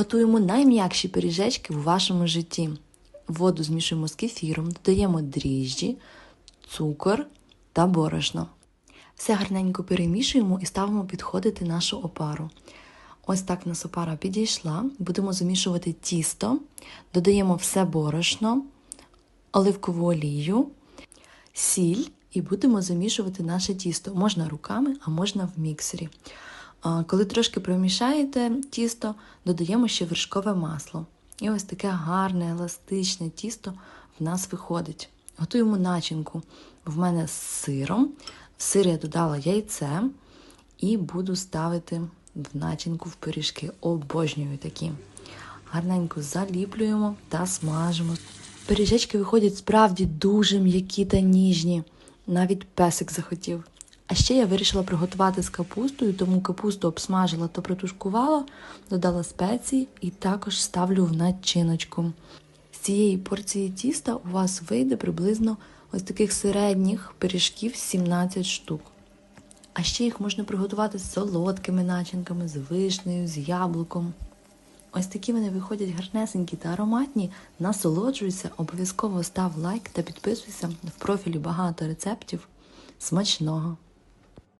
Готуємо найм'якші пиріжечки в вашому житті. Воду змішуємо з кефіром, додаємо дріжджі, цукор та борошно. Все гарненько перемішуємо і ставимо підходити нашу опару. Ось так нас опара підійшла. Будемо замішувати тісто, додаємо все борошно, оливкову олію, сіль і будемо замішувати наше тісто. Можна руками, а можна в міксері. Коли трошки промішаєте тісто, додаємо ще вершкове масло. І ось таке гарне, еластичне тісто в нас виходить. Готуємо начинку. В мене з сиром. В сир я додала яйце і буду ставити в начинку в пиріжки. Обожнюю такі. Гарненько заліплюємо та смажимо. Пиріжечки виходять справді дуже м'які та ніжні. Навіть песик захотів. А ще я вирішила приготувати з капустою, тому капусту обсмажила та протушкувала, додала спеції і також ставлю в начиночку. З цієї порції тіста у вас вийде приблизно ось таких середніх пиріжків 17 штук. А ще їх можна приготувати з солодкими начинками, з вишнею, з яблуком. Ось такі вони виходять гарнесенькі та ароматні. Насолоджуйся, обов'язково став лайк та підписуйся в профілі багато рецептів. Смачного!